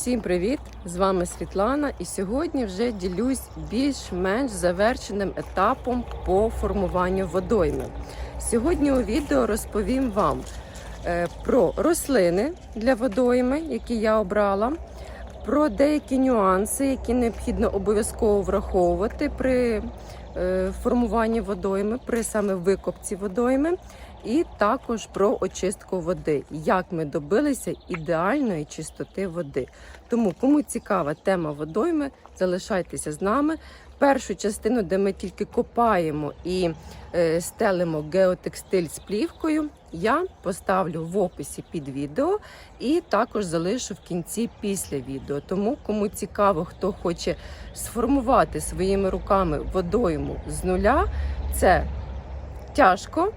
Всім привіт! З вами Світлана, і сьогодні вже ділюсь більш-менш завершеним етапом по формуванню водойми. Сьогодні у відео розповім вам е, про рослини для водойми, які я обрала, про деякі нюанси, які необхідно обов'язково враховувати при е, формуванні водойми, при саме викопці водойми. І також про очистку води, як ми добилися ідеальної чистоти води. Тому, кому цікава тема водойми, залишайтеся з нами. Першу частину, де ми тільки копаємо і е, стелимо геотекстиль з плівкою, я поставлю в описі під відео і також залишу в кінці після відео. Тому, кому цікаво, хто хоче сформувати своїми руками водойму з нуля, це тяжко.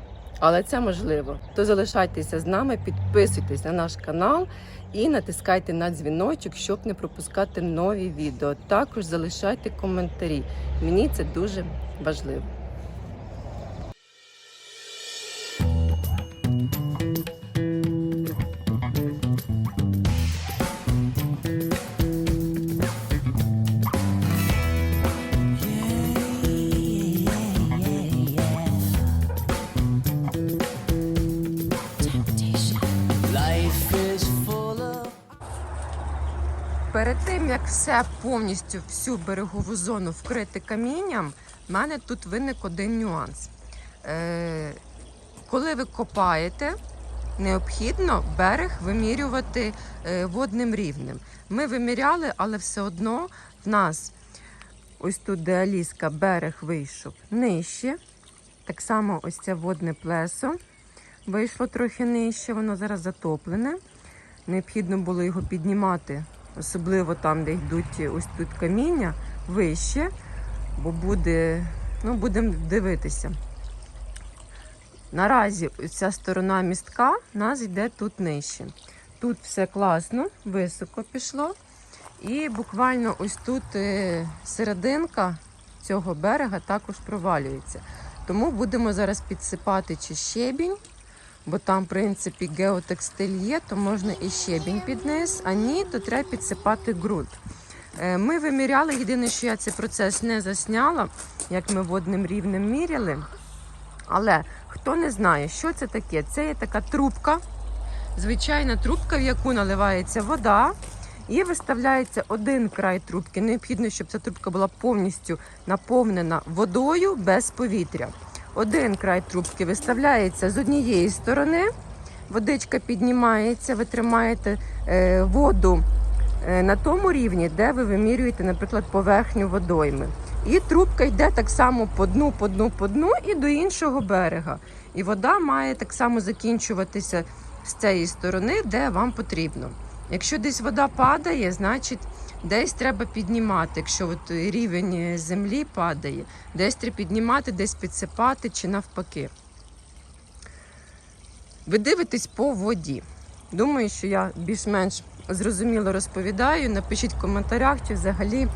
Але це можливо. То залишайтеся з нами, підписуйтесь на наш канал і натискайте на дзвіночок, щоб не пропускати нові відео. Також залишайте коментарі. Мені це дуже важливо. Все повністю всю берегову зону вкрити камінням, в мене тут виник один нюанс. Е, коли ви копаєте, необхідно берег вимірювати е, водним рівнем. Ми виміряли, але все одно в нас ось тут, де Аліска, берег вийшов нижче. Так само ось це водне плесо вийшло трохи нижче, воно зараз затоплене. Необхідно було його піднімати, особливо там, де йдуть ось тут каміння, вище, бо буде, ну, будемо дивитися. Наразі ця сторона містка нас йде тут нижче. Тут все класно, високо пішло. І буквально ось тут е, серединка цього берега також провалюється. Тому будемо зараз підсипати чи щебінь, бо там, в принципі, геотекстиль є, то можна і щебінь під низ, а ні, то треба підсипати ґрунт. Е, Ми виміряли, єдине, що я цей процес не засняла, як ми водним рівнем міряли. Але хто не знає, що це таке, це є така трубка, звичайна трубка, в яку наливається вода. І виставляється один край трубки. Необхідно, щоб ця трубка була повністю наповнена водою без повітря. Один край трубки виставляється з однієї сторони, водичка піднімається, ви тримаєте е, воду е, на тому рівні, де ви вимірюєте, наприклад, поверхню водойми. І трубка йде так само по дну, по дну, по дну і до іншого берега. І вода має так само закінчуватися з цієї сторони, де вам потрібно. Якщо десь вода падає, значить десь треба піднімати. Якщо от рівень землі падає, десь треба піднімати, десь підсипати чи навпаки. Ви дивитесь по воді. Думаю, що я більш-менш зрозуміло розповідаю. Напишіть в коментарях, чи взагалі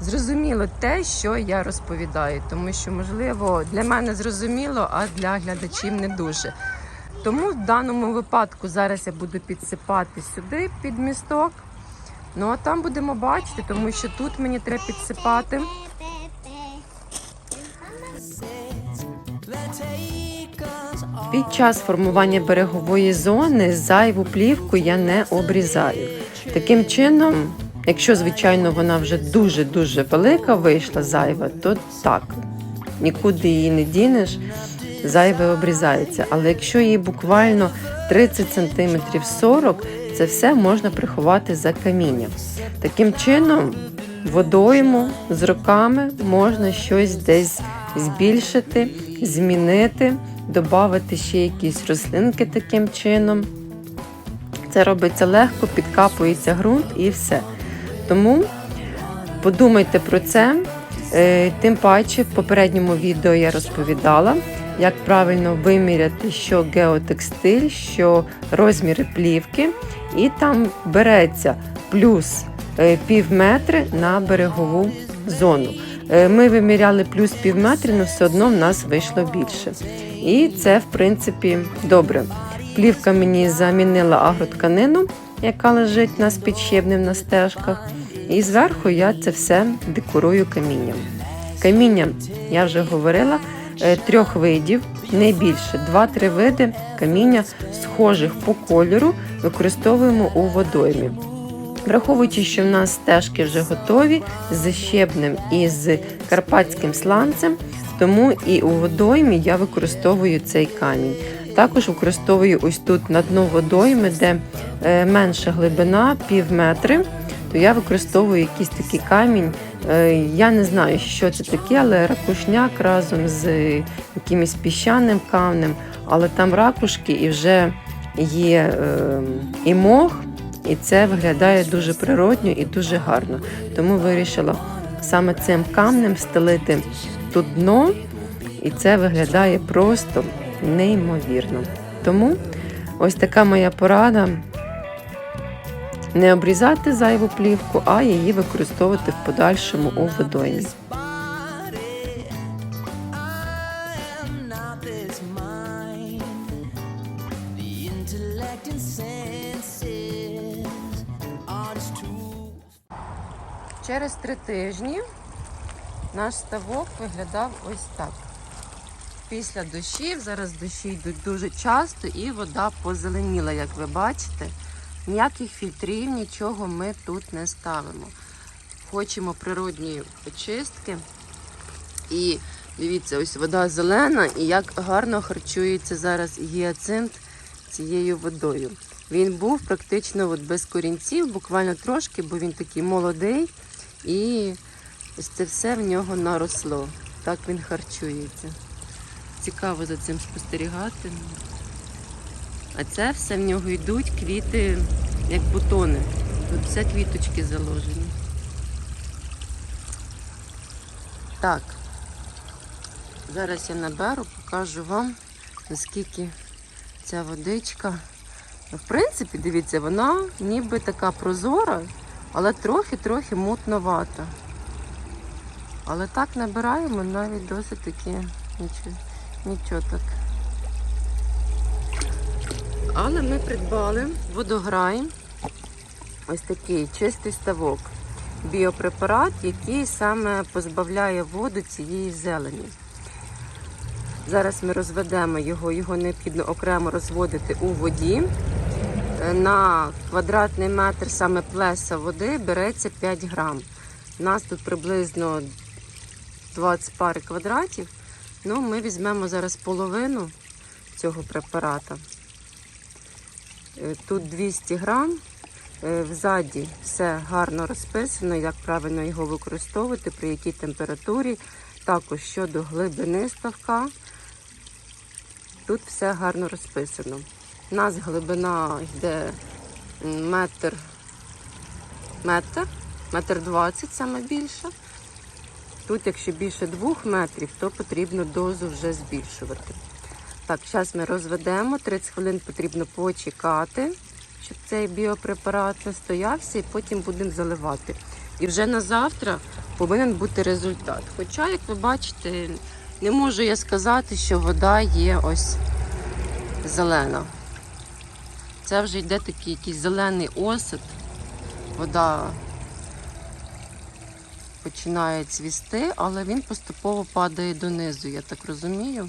зрозуміло те, що я розповідаю, тому що, можливо, для мене зрозуміло, а для глядачів не дуже. Тому в даному випадку зараз я буду підсипати сюди під місток. Ну а там будемо бачити, тому що тут мені треба підсипати. Під час формування берегової зони зайву плівку я не обрізаю. Таким чином, якщо, звичайно, вона вже дуже-дуже велика вийшла зайва, то так, нікуди її не дінеш, зайве обрізається. Але якщо її буквально 30 см 40 це все можна приховати за камінням. Таким чином, водойму з роками можна щось десь збільшити, змінити, додати ще якісь рослинки таким чином. Це робиться легко, підкапується ґрунт і все. Тому подумайте про це. Е, Тим паче, в попередньому відео я розповідала, як правильно виміряти, що геотекстиль, що розміри плівки, і там береться плюс е, пів метри на берегову зону. Е, Ми виміряли плюс пів метри, але все одно в нас вийшло більше. І це, в принципі, добре. Плівка мені замінила агротканину, яка лежить нас під на стежках. І зверху я це все декорую камінням. Каміння, я вже говорила, трьох видів, не більше, два-три види каміння, схожих по кольору, використовуємо у водоймі. Враховуючи, що в нас стежки вже готові з щебнем і з карпатським сланцем, тому і у водоймі я використовую цей камінь. Також використовую ось тут на дно водойми, де е, менша глибина, пів метри, то я використовую якийсь такий камінь. Е, Я не знаю, що це таке, але ракушняк разом з якимось піщаним камнем, але там ракушки і вже є е, і мох, і це виглядає дуже природньо і дуже гарно. Тому вирішила саме цим камнем стелити тут дно, і це виглядає просто неймовірно. Тому ось така моя порада. Не обрізати зайву плівку, а її використовувати в подальшому у tools. Через три тижні наш ставок виглядав ось так. Після дощів, зараз дощі йдуть дуже часто і вода позеленіла, як ви бачите. Ніяких фільтрів, нічого ми тут не ставимо. Хочемо природні очистки. І дивіться, ось вода зелена і як гарно харчується зараз гіацинт цією водою. Він був практично от без корінців, буквально трошки, бо він такий молодий. І ось це все в нього наросло. Так він харчується. Цікаво за цим спостерігати. А це все в нього йдуть квіти, як бутони. Тут все квіточки заложені. Так. Зараз я наберу, покажу вам, наскільки ця водичка. В принципі, дивіться, вона ніби така прозора, але трохи-трохи мутновата. Але так набираємо навіть досить таки нічого, нічого так. Але ми придбали водограй, ось такий чистий ставок, біопрепарат, який саме позбавляє воду цієї зелені. Зараз ми розведемо його, його необхідно окремо розводити у воді. На квадратний метр саме плеса води береться 5 грам. У нас тут приблизно 20 пари квадратів. Ну, ми візьмемо зараз половину цього препарата. Е, Тут 200 грам. Е, Взаді все гарно розписано, як правильно його використовувати, при якій температурі. Також щодо глибини ставка. Тут все гарно розписано. У нас глибина йде метр, метр, метр двадцять саме більше. Тут, якщо більше двох метрів, то потрібно дозу вже збільшувати. Так, зараз ми розведемо, 30 хвилин потрібно почекати, щоб цей біопрепарат настоявся, і потім будемо заливати. І вже на завтра повинен бути результат. Хоча, як ви бачите, не можу я сказати, що вода є ось зелена. Це вже йде такий якийсь зелений осад. Вода починає цвісти, але він поступово падає донизу, я так розумію.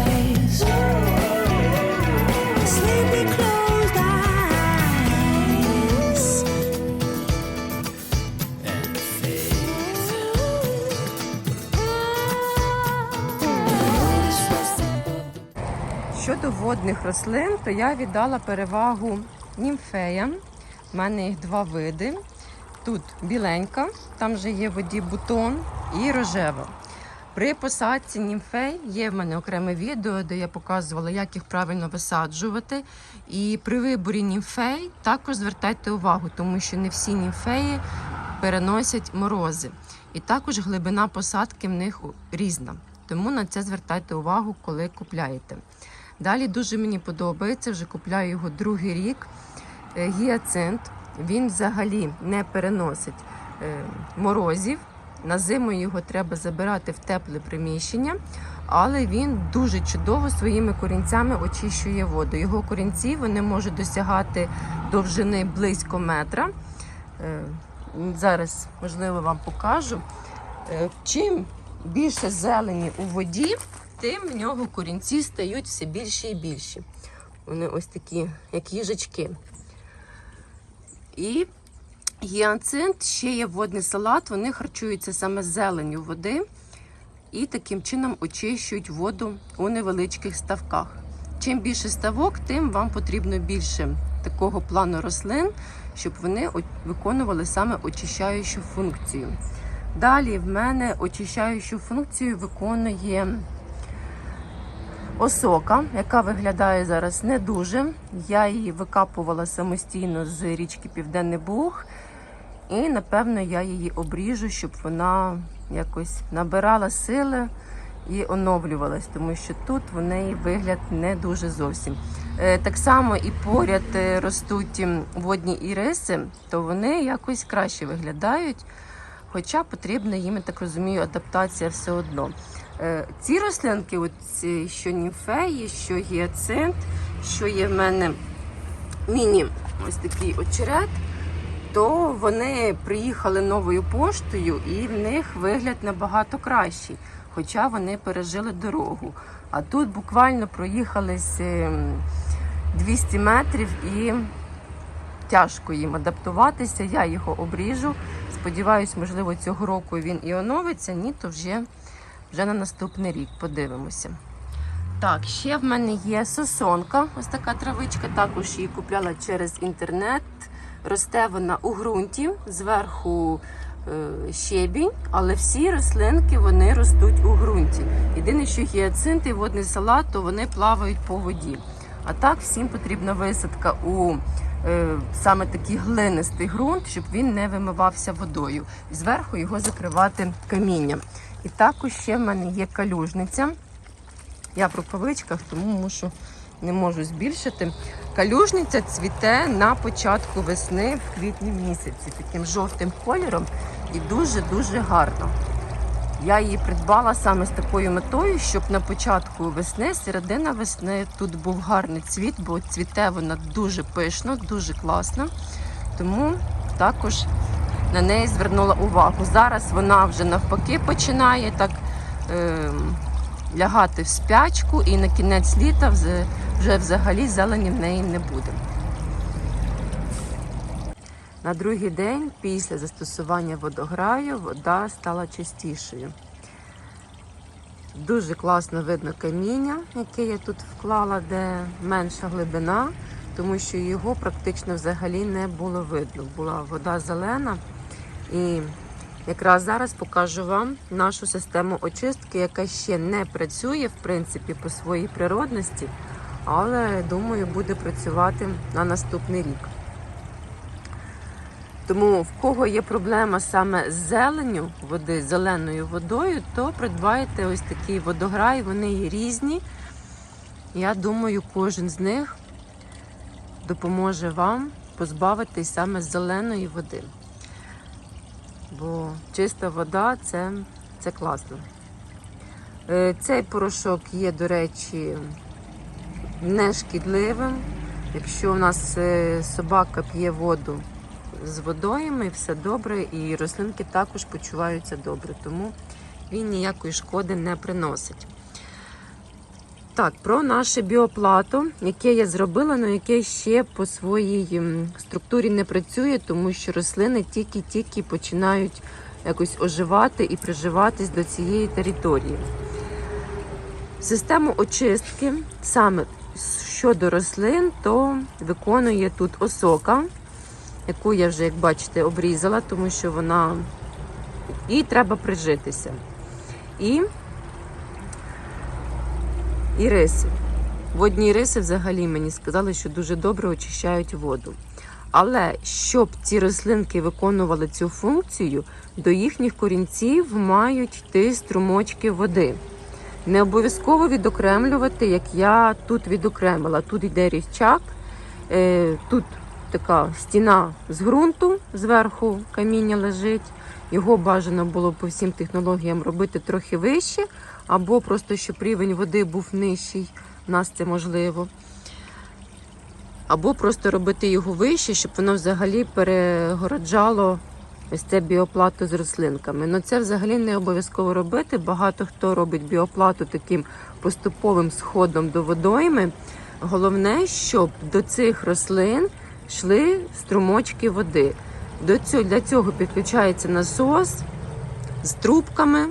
водних рослин, то я віддала перевагу німфеям. У мене їх два види. Тут біленька, там вже є воді бутон, і рожева. При посадці німфей є в мене окреме відео, де я показувала, як їх правильно висаджувати. І при виборі німфей також звертайте увагу, тому що не всі німфеї переносять морози. І також глибина посадки в них різна. Тому на це звертайте увагу, коли купляєте. Далі дуже мені подобається, вже купляю його другий рік. Е, Гіацинт. Він взагалі не переносить е, морозів. На зиму його треба забирати в тепле приміщення, але він дуже чудово своїми корінцями очищує воду. Його корінці вони можуть досягати довжини близько метра. Е, Зараз, можливо, вам покажу. Чим більше зелені у воді, тим в нього корінці стають все більші і більші. Вони ось такі, як їжачки. І гіацинт, ще є водний салат, вони харчуються саме зеленню води і таким чином очищують воду у невеличких ставках. Чим більше ставок, тим вам потрібно більше такого плану рослин, щоб вони виконували саме очищаючу функцію. Далі в мене очищаючу функцію виконує осока, яка виглядає зараз не дуже. Я її викапувала самостійно з річки Південний Буг. І напевно я її обріжу, щоб вона якось набирала сили і оновлювалась, тому що тут в неї вигляд не дуже зовсім. Е, Так само і поряд е, ростуть водні іриси, то вони якось краще виглядають. Хоча потрібна їм, я так розумію, адаптація все одно. Е, Ці рослинки, от ці, що німфеї, що гіацинт, що є в мене міні ось такий очерет, то вони приїхали новою поштою і в них вигляд набагато кращий, хоча вони пережили дорогу. А тут буквально проїхались ем, 200 метрів і тяжко їм адаптуватися. Я його обріжу. Сподіваюсь, можливо, цього року він і оновиться. Ні, то вже, вже на наступний рік подивимося. Так, ще в мене є сосонка, ось така травичка. Також її купляла через інтернет. Росте вона у ґрунті, зверху е, щебінь, але всі рослинки вони ростуть у ґрунті. Єдине, що гіацинт і водний салат, то вони плавають по воді. А так всім потрібна висадка у саме такий глинистий ґрунт, щоб він не вимивався водою. І зверху його закривати камінням. І також ще в мене є калюжниця. Я в рукавичках, тому мушу не можу збільшити. Калюжниця цвіте на початку весни в квітні місяці, таким жовтим кольором і дуже-дуже гарно. Я її придбала саме з такою метою, щоб на початку весни, середина весни, тут був гарний цвіт, бо цвіте вона дуже пишно, дуже класно. Тому також на неї звернула увагу. Зараз вона вже навпаки починає так ем, лягати в спячку, і на кінець літа вже взагалі зелені в неї не буде. На другий день після застосування водограю вода стала чистішою. Дуже класно видно каміння, яке я тут вклала, де менша глибина, тому що його практично взагалі не було видно. Була вода зелена. І якраз зараз покажу вам нашу систему очистки, яка ще не працює, в принципі, по своїй природності, але думаю, буде працювати на наступний рік. Тому в кого є проблема саме з зеленню води, зеленою водою, то придбайте ось такий водограй, вони є різні. Я думаю, кожен з них допоможе вам позбавитись саме зеленої води. Бо чиста вода це, це класно. Е, Цей порошок є, до речі, не шкідливим. Якщо у нас е, собака п'є воду з водойми, все добре, і рослинки також почуваються добре, тому він ніякої шкоди не приносить. Так, про наше біоплато, яке я зробила, але яке ще по своїй структурі не працює, тому що рослини тільки-тільки починають якось оживати і приживатись до цієї території. Систему очистки саме щодо рослин, то виконує тут осока, яку я вже, як бачите, обрізала, тому що вона їй треба прижитися. І і риси. Водні риси взагалі мені сказали, що дуже добре очищають воду. Але щоб ці рослинки виконували цю функцію, до їхніх корінців мають йти струмочки води. Не обов'язково відокремлювати, як я тут відокремила. Тут йде рівчак, е, тут така стіна з ґрунту, зверху каміння лежить. Його бажано було по всім технологіям робити трохи вище, або просто щоб рівень води був нижчий. У нас це можливо. Або просто робити його вище, щоб воно взагалі перегороджало ось це біоплату з рослинками. Ну це взагалі не обов'язково робити. Багато хто робить біоплату таким поступовим сходом до водойми. Головне, щоб до цих рослин йшли струмочки води. До цього, для цього підключається насос з трубками,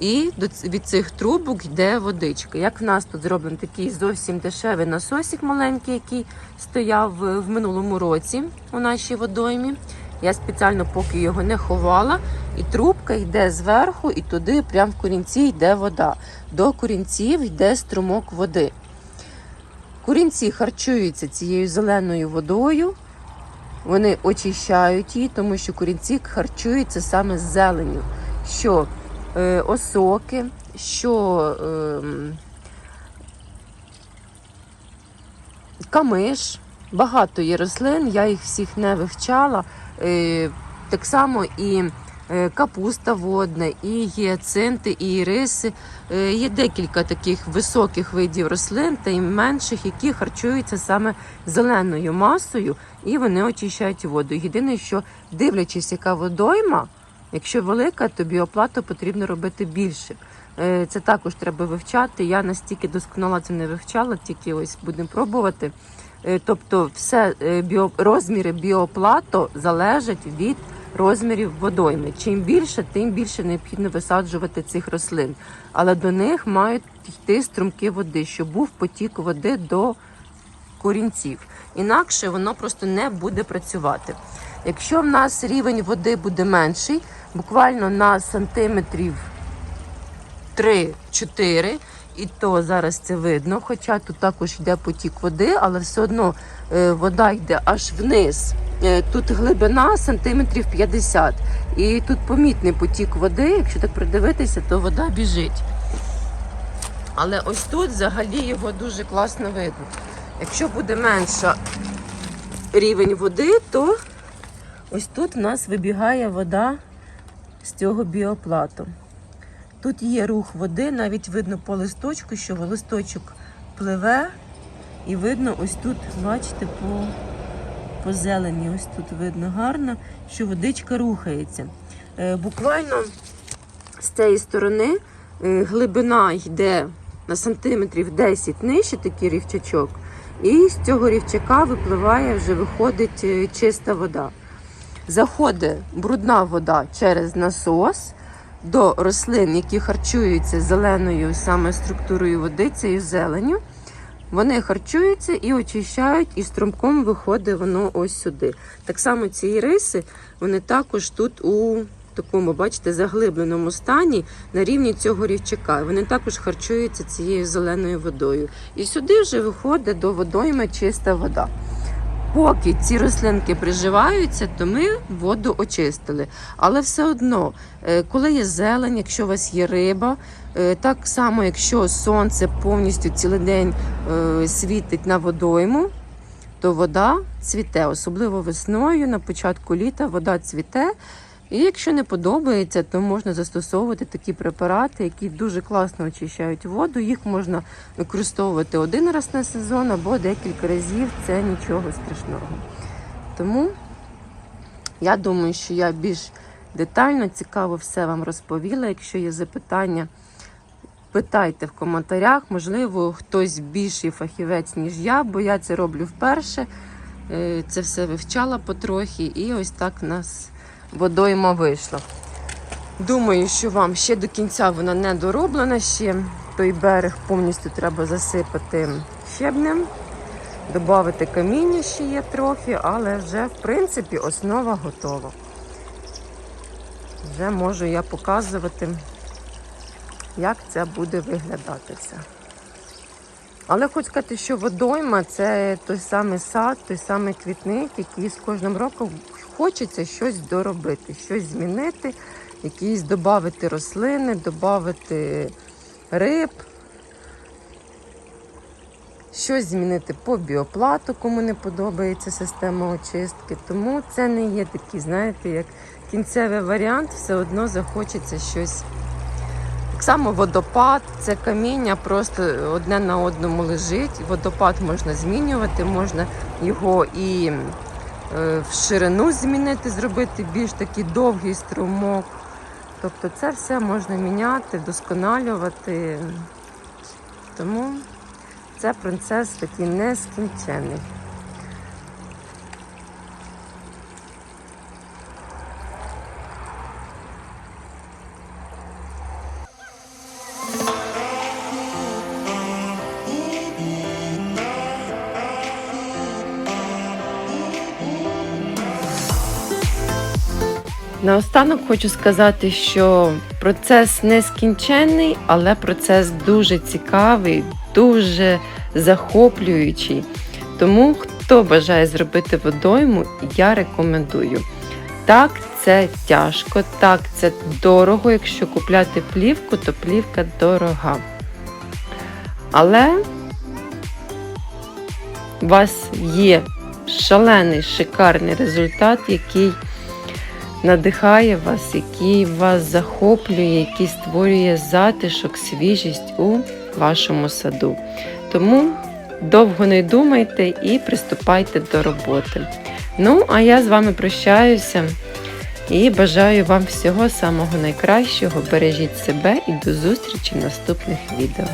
і від цих трубок йде водичка. Як в нас тут зроблений такий зовсім дешевий насосик маленький, який стояв в минулому році у нашій водоймі. Я спеціально поки його не ховала, і трубка йде зверху, і туди, прямо в корінці, йде вода. До корінців йде струмок води. Корінці харчуються цією зеленою водою. Вони очищають її, тому що корінці харчуються саме з зеленю. Що е, осоки, що е, камиш. Багато є рослин, я їх всіх не вивчала. Е, так само і капуста водна, і гіацинти, і іриси. Е, є декілька таких високих видів рослин та й менших, які харчуються саме зеленою масою, і вони очищають воду. Єдине, що дивлячись, яка водойма, якщо велика, то біоплату потрібно робити більше. Е, Це також треба вивчати. Я настільки досконало це не вивчала, тільки ось будемо пробувати. Е, Тобто, все е, біо, розміри біоплату залежать від розмірів водойми. Чим більше, тим більше необхідно висаджувати цих рослин. Але до них мають йти струмки води, щоб був потік води до корінців. Інакше воно просто не буде працювати. Якщо в нас рівень води буде менший, буквально на сантиметрів 3-4, і то зараз це видно, хоча тут також йде потік води, але все одно е, вода йде аж вниз. Е, Тут глибина сантиметрів 50. І тут помітний потік води. Якщо так придивитися, то вода біжить. Але ось тут взагалі його дуже класно видно. Якщо буде менша рівень води, то ось тут в нас вибігає вода з цього біоплату. Тут є рух води, навіть видно по листочку, що листочок пливе, і видно ось тут, бачите, по, по зелені, ось тут видно гарно, що водичка рухається. Е, буквально з цієї сторони е, глибина йде на сантиметрів 10 нижче, такий рівчачок, і з цього рівчака випливає, вже виходить е, чиста вода. Заходить брудна вода через насос до рослин, які харчуються зеленою саме структурою води, цією зеленю. Вони харчуються і очищають, і струмком виходить воно ось сюди. Так само ці риси, вони також тут у такому, бачите, заглибленому стані на рівні цього рівчака. Вони також харчуються цією зеленою водою. І сюди вже виходить до водойми чиста вода. Поки ці рослинки приживаються, то ми воду очистили. Але все одно, е, коли є зелень, якщо у вас є риба, е, так само, якщо сонце повністю цілий день е, світить на водойму, то вода цвіте, особливо весною, на початку літа вода цвіте. І якщо не подобається, то можна застосовувати такі препарати, які дуже класно очищають воду. Їх можна використовувати один раз на сезон або декілька разів. Це нічого страшного. Тому я думаю, що я більш детально, цікаво все вам розповіла. Якщо є запитання, питайте в коментарях. Можливо, хтось більший фахівець, ніж я, бо я це роблю вперше. Е, Це все вивчала потрохи, і ось так нас водойма вийшла. Думаю, що вам ще до кінця вона не дороблена. Ще той берег повністю треба засипати щебнем, додати каміння ще є трохи, але вже в принципі основа готова. Вже можу я показувати, як це буде виглядати. Але хочу сказати, що водойма це той самий сад, той самий квітник, який з кожним роком хочеться щось доробити, щось змінити, якісь додати рослини, додати риб, щось змінити по біоплату, кому не подобається система очистки. Тому це не є такий, знаєте, як кінцевий варіант, все одно захочеться щось. Так само водопад, це каміння просто одне на одному лежить. Водопад можна змінювати, можна його і в ширину змінити, зробити більш такий довгий струмок. Тобто це все можна міняти, вдосконалювати. Тому це процес такий нескінчений. Наостанок хочу сказати, що процес нескінченний, але процес дуже цікавий, дуже захоплюючий. Тому, хто бажає зробити водойму, я рекомендую. Так, це тяжко, так, це дорого. Якщо купляти плівку, то плівка дорога. Але у вас є шалений, шикарний результат, який надихає вас, який вас захоплює, який створює затишок, свіжість у вашому саду. Тому довго не думайте і приступайте до роботи. Ну, а я з вами прощаюся і бажаю вам всього самого найкращого. Бережіть себе і до зустрічі в наступних відео.